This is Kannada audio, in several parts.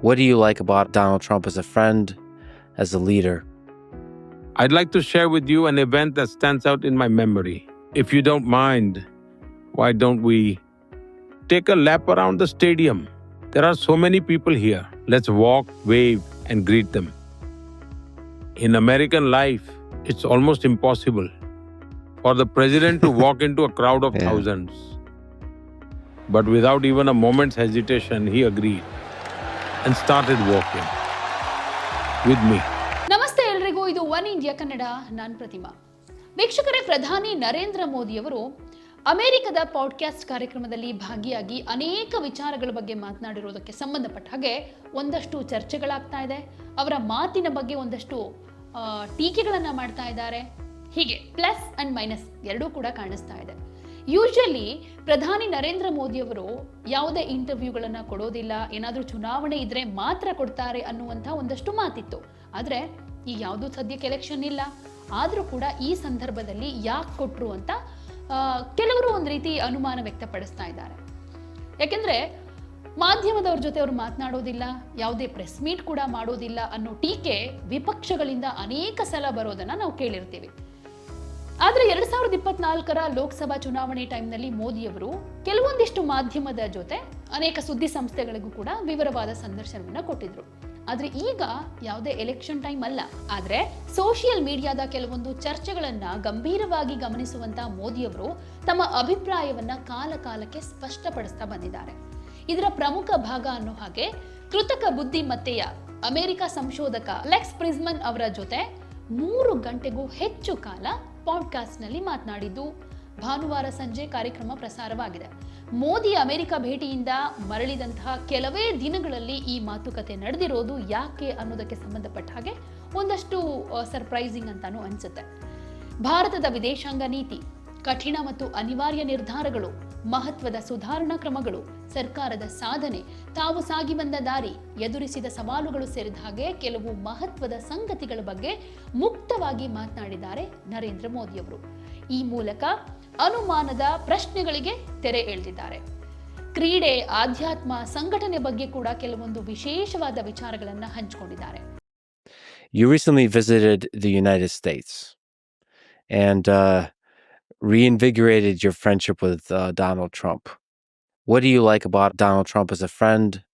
What do you like about Donald Trump as a friend, as a leader? I'd like to share with you an event that stands out in my memory. If you don't mind, why don't we take a lap around the stadium? There are so many people here. Let's walk, wave, and greet them. In American life, it's almost impossible for the president to walk into a crowd of Yeah. thousands. But without even a moment's hesitation, he agreed and started walking with me. ನಮಸ್ತೆ ಎಲ್ರಿಗೂ, ಇದು ಒನ್ ಇಂಡಿಯಾ ಕನ್ನಡ, ನಾನ್ ಪ್ರತಿಮಾ. ವೀಕ್ಷಕರೇ, ಪ್ರಧಾನಿ ನರೇಂದ್ರ ಮೋದಿಯವರು ಅಮೆರಿಕದ ಪಾಡ್ಕ್ಯಾಸ್ಟ್ ಕಾರ್ಯಕ್ರಮದಲ್ಲಿ ಭಾಗಿಯಾಗಿ ಅನೇಕ ವಿಚಾರಗಳ ಬಗ್ಗೆ ಮಾತನಾಡಿರೋದಕ್ಕೆ ಸಂಬಂಧಪಟ್ಟ ಹಾಗೆ ಒಂದಷ್ಟು ಚರ್ಚೆಗಳಾಗ್ತಾ ಇದೆ. ಅವರ ಮಾತಿನ ಬಗ್ಗೆ ಒಂದಷ್ಟು ಟೀಕೆಗಳನ್ನು ಮಾಡ್ತಾ ಇದ್ದಾರೆ. ಹೀಗೆ, ಪ್ಲಸ್ ಅಂಡ್ ಮೈನಸ್ ಎರಡೂ ಕೂಡ ಕಾಣಿಸ್ತಾ ಇದೆ. ಯೂಶಲಿ ಪ್ರಧಾನಿ ನರೇಂದ್ರ ಮೋದಿಯವರು ಯಾವುದೇ ಇಂಟರ್ವ್ಯೂಗಳನ್ನು ಕೊಡೋದಿಲ್ಲ, ಏನಾದರೂ ಚುನಾವಣೆ ಇದ್ರೆ ಮಾತ್ರ ಕೊಡ್ತಾರೆ ಅನ್ನುವಂಥ ಒಂದಷ್ಟು ಮಾತಿತ್ತು. ಆದರೆ ಈಗ ಯಾವುದೂ ಸದ್ಯಕ್ಕೆ ಎಲೆಕ್ಷನ್ ಇಲ್ಲ. ಆದರೂ ಕೂಡ ಈ ಸಂದರ್ಭದಲ್ಲಿ ಯಾಕೆ ಕೊಟ್ಟರು ಅಂತ ಕೆಲವರು ಒಂದು ರೀತಿ ಅನುಮಾನ ವ್ಯಕ್ತಪಡಿಸ್ತಾ ಇದ್ದಾರೆ. ಯಾಕೆಂದ್ರೆ, ಮಾಧ್ಯಮದವ್ರ ಜೊತೆ ಅವರು ಮಾತನಾಡೋದಿಲ್ಲ, ಯಾವುದೇ ಪ್ರೆಸ್ ಮೀಟ್ ಕೂಡ ಮಾಡೋದಿಲ್ಲ ಅನ್ನೋ ಟೀಕೆ ವಿಪಕ್ಷಗಳಿಂದ ಅನೇಕ ಸಲ ಬರೋದನ್ನ ನಾವು ಕೇಳಿರ್ತೀವಿ. ಆದ್ರೆ ಎರಡ್ ಸಾವಿರದ ಇಪ್ಪತ್ನಾಲ್ಕರ ಲೋಕಸಭಾ ಚುನಾವಣೆ ಟೈಮ್ನಲ್ಲಿ ಮೋದಿಯವರು ಕೆಲವೊಂದಿಷ್ಟು ಮಾಧ್ಯಮದ ಜೊತೆ ಅನೇಕ ಸುದ್ದಿ ಸಂಸ್ಥೆಗಳಿಗೂ ಕೂಡ ವಿವರವಾದ ಸಂದರ್ಶನವನ್ನ ಕೊಟ್ಟಿದ್ರು. ಆದ್ರೆ ಈಗ ಯಾವುದೇ ಎಲೆಕ್ಷನ್ ಟೈಮ್ ಅಲ್ಲ. ಆದ್ರೆ ಸೋಷಿಯಲ್ ಮೀಡಿಯಾದ ಕೆಲವೊಂದು ಚರ್ಚೆಗಳನ್ನ ಗಂಭೀರವಾಗಿ ಗಮನಿಸುವಂತ ಮೋದಿಯವರು ತಮ್ಮ ಅಭಿಪ್ರಾಯವನ್ನ ಕಾಲ ಕಾಲಕ್ಕೆ ಸ್ಪಷ್ಟಪಡಿಸ್ತಾ ಬಂದಿದ್ದಾರೆ. ಇದರ ಪ್ರಮುಖ ಭಾಗ ಅನ್ನೋ ಹಾಗೆ ಕೃತಕ ಬುದ್ಧಿಮತ್ತೆಯ ಅಮೆರಿಕ ಸಂಶೋಧಕ ಲೆಕ್ಸ್ ಪ್ರಿಸ್ಮನ್ ಅವರ ಜೊತೆ ಮೂರು ಗಂಟೆಗೂ ಹೆಚ್ಚು ಕಾಲ ಪಾಡ್ಕಾಸ್ಟ್ನಲ್ಲಿ ಮಾತನಾಡಿದ್ದು, ಭಾನುವಾರ ಸಂಜೆ ಕಾರ್ಯಕ್ರಮ ಪ್ರಸಾರವಾಗಿದೆ. ಮೋದಿ ಅಮೆರಿಕ ಭೇಟಿಯಿಂದ ಮರಳಿದಂತಹ ಕೆಲವೇ ದಿನಗಳಲ್ಲಿ ಈ ಮಾತುಕತೆ ನಡೆದಿರೋದು ಯಾಕೆ ಅನ್ನೋದಕ್ಕೆ ಸಂಬಂಧಪಟ್ಟ ಹಾಗೆ ಒಂದಷ್ಟು ಸರ್ಪ್ರೈಸಿಂಗ್ ಅಂತಾನೂ ಅನ್ಸುತ್ತೆ. ಭಾರತದ ವಿದೇಶಾಂಗ ನೀತಿ, ಕಠಿಣ ಮತ್ತು ಅನಿವಾರ್ಯ ನಿರ್ಧಾರಗಳು ಮಹತ್ವದ ಸುಧಾರಣಾ ಕ್ರಮಗಳು ಸರ್ಕಾರದ ಸಾಧನೆ ತಾವು ಸಾಗಿ ಬಂದ ದಾರಿ ಎದುರಿಸಿದ ಸವಾಲುಗಳು ಸೇರಿದ ಹಾಗೆ ಕೆಲವು ಮಹತ್ವದ ಸಂಗತಿಗಳ ಬಗ್ಗೆ ಮುಕ್ತವಾಗಿ ಮಾತನಾಡಿದ್ದಾರೆ ನರೇಂದ್ರ ಮೋದಿಯವರು. ಈ ಮೂಲಕ ಅನುಮಾನದ ಪ್ರಶ್ನೆಗಳಿಗೆ ತೆರೆ ಎಳೆದಿದ್ದಾರೆ. ಕ್ರೀಡೆ ಆಧ್ಯಾತ್ಮ ಸಂಘಟನೆ ಬಗ್ಗೆ ಕೂಡ ಕೆಲವೊಂದು ವಿಶೇಷವಾದ ವಿಚಾರಗಳನ್ನು ಹಂಚಿಕೊಂಡಿದ್ದಾರೆ. You recently visited the United States. And uh, reinvigorated your friendship with uh, Donald Trump. What do you like about Donald Trump as a friend,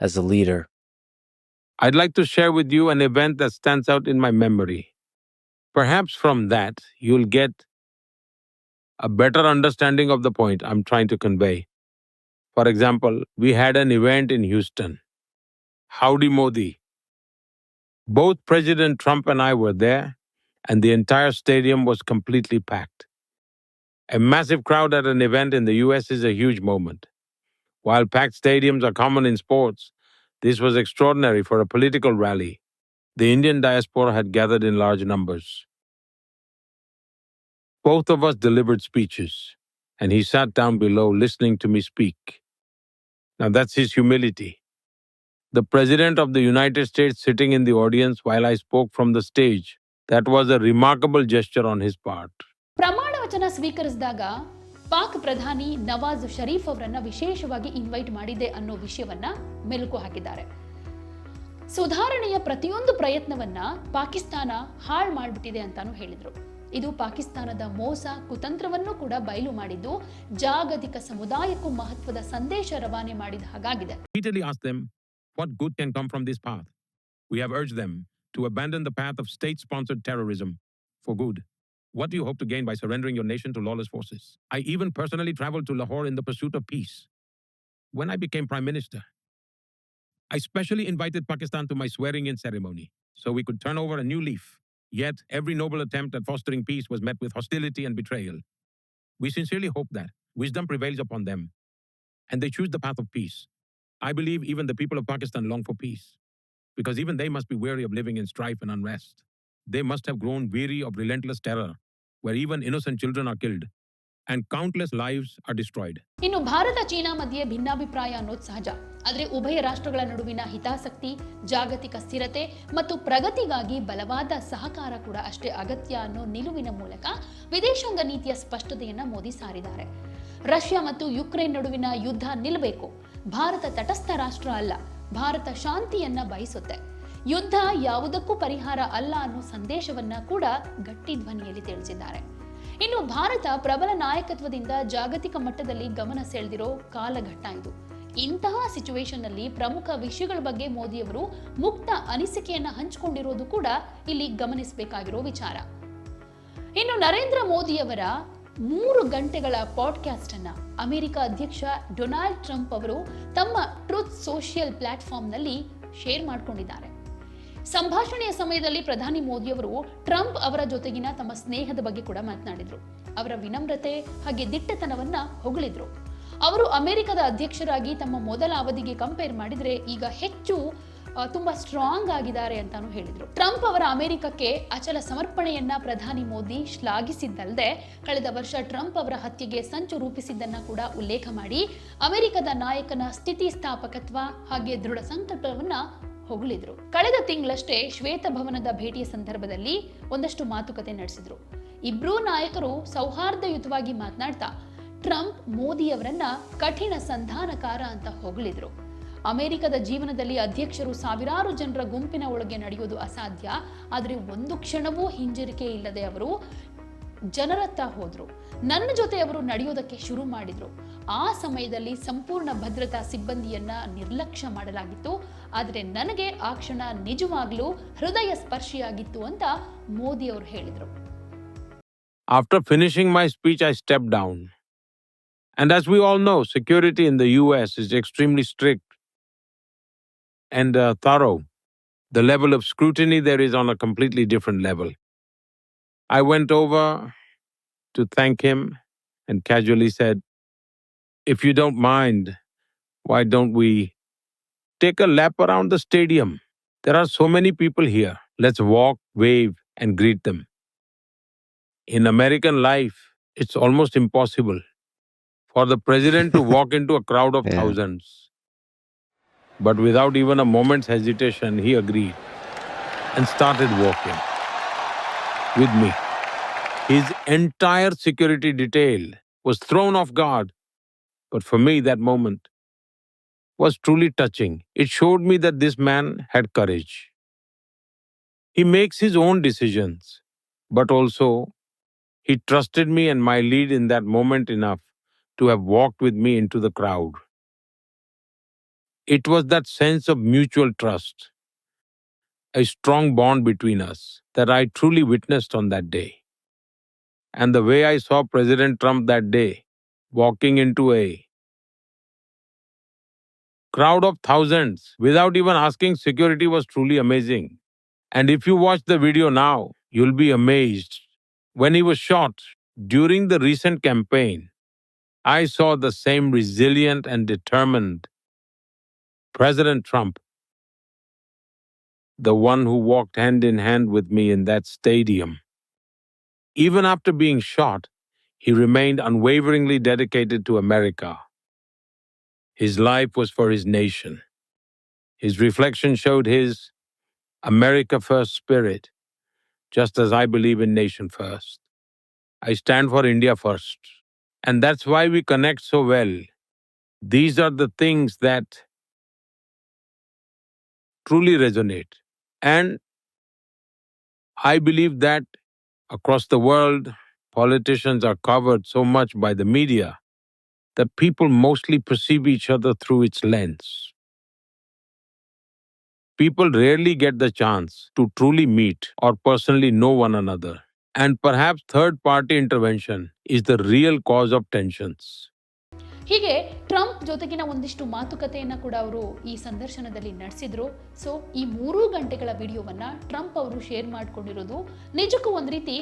as a leader? I'd like to share with you an event that stands out in my memory. Perhaps from that, you'll get a better understanding of the point I'm trying to convey. For example, we had an event in Houston. Howdy Modi. Both President Trump and I were there, and the entire stadium was completely packed. A massive crowd at an event in the US is a huge moment. While packed stadiums are common in sports, this was extraordinary for a political rally. The Indian diaspora had gathered in large numbers. Both of us delivered speeches, and he sat down below listening to me speak. Now that's his humility. The President of the United States sitting in the audience while I spoke from the stage, that was a remarkable gesture on his part. ವಚನ ಸ್ವೀಕರಿಸಿದಾಗ ಪಾಕ್ ಪ್ರಧಾನಿ ನವಾಜ್ ಶರೀಫ್ ಅವರನ್ನ ವಿಶೇಷವಾಗಿ ಇನ್ವೈಟ್ ಮಾಡಿದೆ ಅನ್ನೋ ವಿಷಯವನ್ನ ಮೆಲುಕು ಹಾಕಿದ್ದಾರೆ ಸುಧಾರಣೆಯ ಪ್ರತಿಯೊಂದು ಪ್ರಯತ್ನವನ್ನ ಪಾಕಿಸ್ತಾನ ಹಾಳು ಮಾಡಿಬಿಟ್ಟಿದೆ ಅಂತಾನು ಹೇಳಿದ್ರು ಇದು ಪಾಕಿಸ್ತಾನದ ಮೋಸ, ಕುತಂತ್ರವನ್ನು ಕೂಡ ಬಯಲು ಮಾಡಿದ್ದು ಜಾಗತಿಕ ಸಮುದಾಯಕ್ಕೂ ಮಹತ್ವದ ಸಂದೇಶ ರವಾನೆ ಮಾಡಿದ ಹಾಗಾಗಿದೆ what good can come from this path. We have urged them to abandon the path of state sponsored terrorism for good. What do you hope to gain by surrendering your nation to lawless forces? I even personally traveled to Lahore in the pursuit of peace. When I became prime minister, I specially invited Pakistan to my swearing in ceremony so we could turn over a new leaf. Yet, every noble attempt at fostering peace was met with hostility and betrayal. We sincerely hope that wisdom prevails upon them and they choose the path of peace. I believe even the people of Pakistan long for peace because even they must be weary of living in strife and unrest. They must have grown weary of relentless terror where even innocent children are killed, and countless lives are destroyed. ಇನ್ನು ಭಾರತ ಚೀನಾ ಮಧ್ಯೆ ಭಿನ್ನಾಭಿಪ್ರಾಯ ಅನ್ನೋದು ಸಹಜ. ಆದರೆ ಉಭಯ ರಾಷ್ಟ್ರಗಳ ನಡುವಿನ ಹಿತಾಸಕ್ತಿ, ಜಾಗತಿಕ ಸ್ಥಿರತೆ ಮತ್ತು ಪ್ರಗತಿಗಾಗಿ ಬಲವಾದ ಸಹಕಾರ ಕೂಡ ಅಷ್ಟೇ ಅಗತ್ಯ ಅನ್ನೋ ನಿಲುವಿನ ಮೂಲಕ ವಿದೇಶಾಂಗ ನೀತಿಯ ಸ್ಪಷ್ಟತೆಯನ್ನ ಮೋದಿ ಸಾರಿದ್ದಾರೆ. ರಷ್ಯಾ ಮತ್ತು ಯುಕ್ರೇನ್ ನಡುವಿನ ಯುದ್ಧ ನಿಲ್ಲಬೇಕು ಭಾರತ ತಟಸ್ಥ ರಾಷ್ಟ್ರ ಅಲ್ಲ, ಭಾರತ ಶಾಂತಿಯನ್ನ ಬಯಸುತ್ತೆ. ಯುದ್ಧ ಯಾವುದಕ್ಕೂ ಪರಿಹಾರ ಅಲ್ಲ ಅನ್ನೋ ಸಂದೇಶವನ್ನ ಕೂಡ ಗಟ್ಟಿ ಧ್ವನಿಯಲ್ಲಿ ತಿಳಿಸಿದ್ದಾರೆ. ಇನ್ನು ಭಾರತ ಪ್ರಬಲ ನಾಯಕತ್ವದಿಂದ ಜಾಗತಿಕ ಮಟ್ಟದಲ್ಲಿ ಗಮನ ಸೆಳೆದಿರೋ ಕಾಲಘಟ್ಟ ಇದು. ಇಂತಹ ಸಿಚುವೇಶನ್ನಲ್ಲಿ ಪ್ರಮುಖ ವಿಷಯಗಳ ಬಗ್ಗೆ ಮೋದಿಯವರು ಮುಕ್ತ ಅನಿಸಿಕೆಯನ್ನ ಹಂಚಿಕೊಂಡಿರೋದು ಕೂಡ ಇಲ್ಲಿ ಗಮನಿಸಬೇಕಾಗಿರೋ ವಿಚಾರ. ಇನ್ನು ನರೇಂದ್ರ ಮೋದಿಯವರ ಮೂರು ಗಂಟೆಗಳ ಪಾಡ್ಕ್ಯಾಸ್ಟ್ ಅನ್ನ ಅಮೆರಿಕ ಅಧ್ಯಕ್ಷ ಡೊನಾಲ್ಡ್ ಟ್ರಂಪ್ ಅವರು ತಮ್ಮ ಟ್ರೂತ್ ಸೋಷಿಯಲ್ ಪ್ಲಾಟ್ಫಾರ್ಮ್ನಲ್ಲಿ ಶೇರ್ ಮಾಡಿಕೊಂಡಿದ್ದಾರೆ. ಸಂಭಾಷಣೆಯ ಸಮಯದಲ್ಲಿ ಪ್ರಧಾನಿ ಮೋದಿಯವರು ಟ್ರಂಪ್ ಅವರ ಜೊತೆಗಿನ ತಮ್ಮ ಸ್ನೇಹದ ಬಗ್ಗೆ ಕೂಡ ಮಾತನಾಡಿದ್ರು. ಅವರ ವಿನಮ್ರತೆ ಹಾಗೆ ದಿಟ್ಟತನವನ್ನ ಹೊಗಳಿದ್ರು. ಅವರು ಅಮೆರಿಕದ ಅಧ್ಯಕ್ಷರಾಗಿ ತಮ್ಮ ಮೊದಲ ಅವಧಿಗೆ ಕಂಪೇರ್ ಮಾಡಿದ್ರೆ ಈಗ ಹೆಚ್ಚು ತುಂಬಾ ಸ್ಟ್ರಾಂಗ್ ಆಗಿದ್ದಾರೆ ಅಂತಾನು ಹೇಳಿದ್ರು. ಟ್ರಂಪ್ ಅವರ ಅಮೆರಿಕಕ್ಕೆ ಅಚಲ ಸಮರ್ಪಣೆಯನ್ನ ಪ್ರಧಾನಿ ಮೋದಿ ಶ್ಲಾಘಿಸಿದ್ದಲ್ಲದೆ ಕಳೆದ ವರ್ಷ ಟ್ರಂಪ್ ಅವರ ಹತ್ಯೆಗೆ ಸಂಚು ರೂಪಿಸಿದ್ದನ್ನ ಕೂಡ ಉಲ್ಲೇಖ ಮಾಡಿ ಅಮೆರಿಕದ ನಾಯಕನ ಸ್ಥಿತಿ ಸ್ಥಾಪಕತ್ವ ಹಾಗೆ ದೃಢ ಸಂಕಲ್ಪವನ್ನ ಹೊಗಳಿದ್ರು. ಕಳೆದ ತಿಂಗಳಷ್ಟೇ ಶ್ವೇತಭವನದ ಭೇಟಿಯ ಸಂದರ್ಭದಲ್ಲಿ ಒಂದಷ್ಟು ಮಾತುಕತೆ ನಡೆಸಿದ್ರು. ಇಬ್ರೂ ನಾಯಕರು ಸೌಹಾರ್ದಯುತವಾಗಿ ಮಾತನಾಡ್ತಾ, ಟ್ರಂಪ್ ಮೋದಿಯವರನ್ನ ಕಠಿಣ ಸಂಧಾನಕಾರ ಅಂತ ಹೊಗಳಿದ್ರು. ಅಮೆರಿಕದ ಜೀವನದಲ್ಲಿ ಅಧ್ಯಕ್ಷರು ಸಾವಿರಾರು ಜನರ ಗುಂಪಿನ ಒಳಗೆ ನಡೆಯೋದು ಅಸಾಧ್ಯ, ಆದರೆ ಒಂದು ಕ್ಷಣವೂ ಹಿಂಜರಿಕೆ ಇಲ್ಲದೆ ಅವರು ಜನರತ್ತ ಹೋದ್ರು. ನನ್ನ ಜೊತೆ ಅವರು ನಡೆಯೋದಕ್ಕೆ ಶುರು ಮಾಡಿದ್ರು. ಆ ಸಮಯದಲ್ಲಿ ಸಂಪೂರ್ಣ ಭದ್ರತಾ ಸಿಬ್ಬಂದಿಯನ್ನ ನಿರ್ಲಕ್ಷ್ಯ ಮಾಡಲಾಗಿತ್ತು. ಆದರೆ ನನಗೆ ಆ ಕ್ಷಣ ನಿಜವಾಗ್ಲೂ ಹೃದಯ ಸ್ಪರ್ಶಿಯಾಗಿತ್ತು ಅಂತ ಮೋದಿ ಅವರು ಹೇಳಿದ್ರು After finishing my speech, I stepped down. And as we all know, security in the US is extremely strict and uh, thorough. The level of scrutiny there is on a completely different level. I went over to thank him and casually said, If you don't mind, why don't we take a lap around the stadium? There are so many people here. Let's walk, wave, and greet them. In American life, it's almost impossible for the president to walk into a crowd of Yeah. thousands. But without even a moment's hesitation, he agreed and started walking with me. His entire security detail was thrown off guard. But for me, that moment was truly touching. It showed me that this man had courage. He makes his own decisions, but also he trusted me and my lead in that moment enough to have walked with me into the crowd. It was that sense of mutual trust, a strong bond between us that I truly witnessed on that day. And the way I saw President Trump that day walking into a crowd of thousands without even asking security was truly amazing. And if you watch the video now, you'll be amazed. When he was shot during the recent campaign, I saw the same resilient and determined President Trump, the one who walked hand in hand with me in that stadium. Even after being shot, he remained unwaveringly dedicated to America. His life was for his nation. His reflection showed his America First spirit, just as I believe in nation first. I stand for India first. And that's why we connect so well. These are the things that truly resonate. And I believe that across the world, politicians are covered so much by the media that people mostly perceive each other through its lens. People rarely get the chance to truly meet or personally know one another. And perhaps third party intervention is the real cause of tensions. ಹೀಗೆ ಟ್ರಂಪ್ ಜೊತೆಗಿನ ಒಂದಿಷ್ಟು ಮಾತುಕತೆಯನ್ನು ಕೂಡ ಅವರು ಈ ಸಂದರ್ಶನದಲ್ಲಿ ನಡೆಸಿದ್ರು ಸೊ ಈ ಮೂರು ಗಂಟೆಗಳ ವಿಡಿಯೋವನ್ನು ಟ್ರಂಪ್ ಅವರು ಶೇರ್ ಮಾಡಿಕೊಂಡಿರೋದು ನಿಜಕ್ಕೂ ಒಂದು ರೀತಿ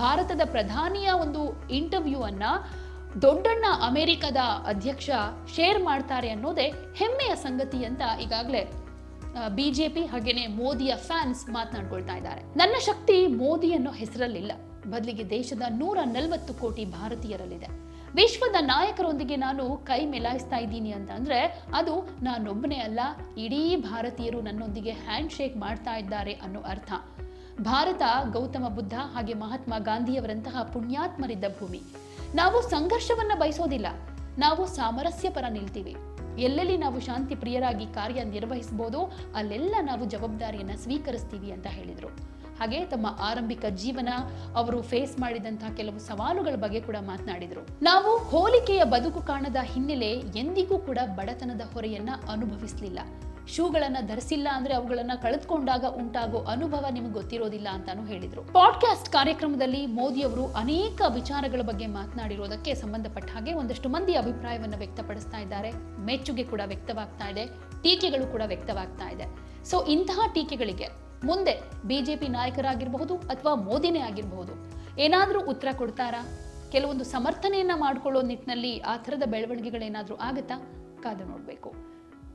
ಭಾರತದ ಪ್ರಧಾನಿಯ ಒಂದು ಇಂಟರ್ವ್ಯೂ ಅನ್ನ ದೊಡ್ಡಣ್ಣ ಅಮೆರಿಕದ ಅಧ್ಯಕ್ಷ ಶೇರ್ ಮಾಡ್ತಾರೆ ಅನ್ನೋದೇ ಹೆಮ್ಮೆಯ ಸಂಗತಿ ಅಂತ ಈಗಾಗಲೇ ಬಿಜೆಪಿ ಹಾಗೇನೆ ಮೋದಿಯ ಫ್ಯಾನ್ಸ್ ಮಾತನಾಡ್ಕೊಳ್ತಾ ಇದ್ದಾರೆ. ನನ್ನ ಶಕ್ತಿ ಮೋದಿ ಅನ್ನೋ ಹೆಸರಲ್ಲಿಲ್ಲ. ಬದಲಿಗೆ ದೇಶದ ನೂರ ನಲವತ್ತು ಕೋಟಿ ಭಾರತೀಯರಲ್ಲಿದೆ. ವಿಶ್ವದ ನಾಯಕರೊಂದಿಗೆ ನಾನು ಕೈ ಮಿಲಾಯಿಸ್ತಾ ಇದ್ದೀನಿ ಅಂತ ಅಂದ್ರೆ, ಅದು ನಾನೊಬ್ಬನೇ ಅಲ್ಲ, ಇಡೀ ಭಾರತೀಯರು ನನ್ನೊಂದಿಗೆ ಹ್ಯಾಂಡ್ ಶೇಕ್ ಮಾಡ್ತಾ ಇದ್ದಾರೆ ಅನ್ನೋ ಅರ್ಥ. ಭಾರತ ಗೌತಮ ಬುದ್ಧ ಹಾಗೆ ಮಹಾತ್ಮ ಗಾಂಧಿಯವರಂತಹ ಪುಣ್ಯಾತ್ಮರಿದ್ದ ಭೂಮಿ. ನಾವು ಸಂಘರ್ಷವನ್ನ ಬಯಸೋದಿಲ್ಲ. ನಾವು ಸಾಮರಸ್ಯ ಪರ ನಿಲ್ತೀವಿ. ಎಲ್ಲೆಲ್ಲಿ ನಾವು ಶಾಂತಿ ಪ್ರಿಯರಾಗಿ ಕಾರ್ಯ ನಿರ್ವಹಿಸಬಹುದೋ ಅಲ್ಲೆಲ್ಲ ನಾವು ಜವಾಬ್ದಾರಿಯನ್ನ ಸ್ವೀಕರಿಸ್ತೀವಿ ಅಂತ ಹೇಳಿದರು. ಹಾಗೆ ತಮ್ಮ ಆರಂಭಿಕ ಜೀವನ, ಅವರು ಫೇಸ್ ಮಾಡಿದಂತಹ ಕೆಲವು ಸವಾಲುಗಳ ಬಗ್ಗೆ ಕೂಡ ಮಾತನಾಡಿದರು. ನಾವು ಹೋಲಿಕೆಯ ಬದುಕು ಕಾಣದ ಹಿನ್ನೆಲೆ ಎಂದಿಗೂ ಕೂಡ ಬಡತನದ ಹೊರೆಯನ್ನ ಅನುಭವಿಸಲಿಲ್ಲ. ಶೂಗಳನ್ನ ಧರಿಸಿಲ್ಲ ಅಂದ್ರೆ ಅವುಗಳನ್ನ ಕಳೆದುಕೊಂಡಾಗ ಉಂಟಾಗೋ ಅನುಭವ ನಿಮ್ಗೆ ಗೊತ್ತಿರೋದಿಲ್ಲ ಅಂತಾನು ಹೇಳಿದ್ರು. ಪಾಡ್ಕಾಸ್ಟ್ ಕಾರ್ಯಕ್ರಮದಲ್ಲಿ ಮೋದಿ ಅವರು ಅನೇಕ ವಿಚಾರಗಳ ಬಗ್ಗೆ ಮಾತನಾಡಿರೋದಕ್ಕೆ ಸಂಬಂಧಪಟ್ಟ ಹಾಗೆ ಒಂದಷ್ಟು ಮಂದಿ ಅಭಿಪ್ರಾಯವನ್ನ ವ್ಯಕ್ತಪಡಿಸ್ತಾ ಇದ್ದಾರೆ. ಮೆಚ್ಚುಗೆ ಕೂಡ ವ್ಯಕ್ತವಾಗ್ತಾ ಇದೆ. ಟೀಕೆಗಳು ಕೂಡ ವ್ಯಕ್ತವಾಗ್ತಾ ಇದೆ. ಸೊ ಇಂತಹ ಟೀಕೆಗಳಿಗೆ ಮುಂದೆ ಬಿಜೆಪಿ ನಾಯಕರಾಗಿರಬಹುದು ಅಥವಾ ಮೋದಿನೇ ಆಗಿರಬಹುದು, ಏನಾದರೂ ಉತ್ತರ ಕೊಡ್ತಾರಾ? ಕೆಲವೊಂದು ಸಮರ್ಥನೆಯನ್ನ ಮಾಡ್ಕೊಳ್ಳೋ ನಿಟ್ಟಿನಲ್ಲಿ ಆ ಥರದ ಬೆಳವಣಿಗೆಗಳೇನಾದರೂ ಆಗುತ್ತಾ? ಕಾದು ನೋಡಬೇಕು.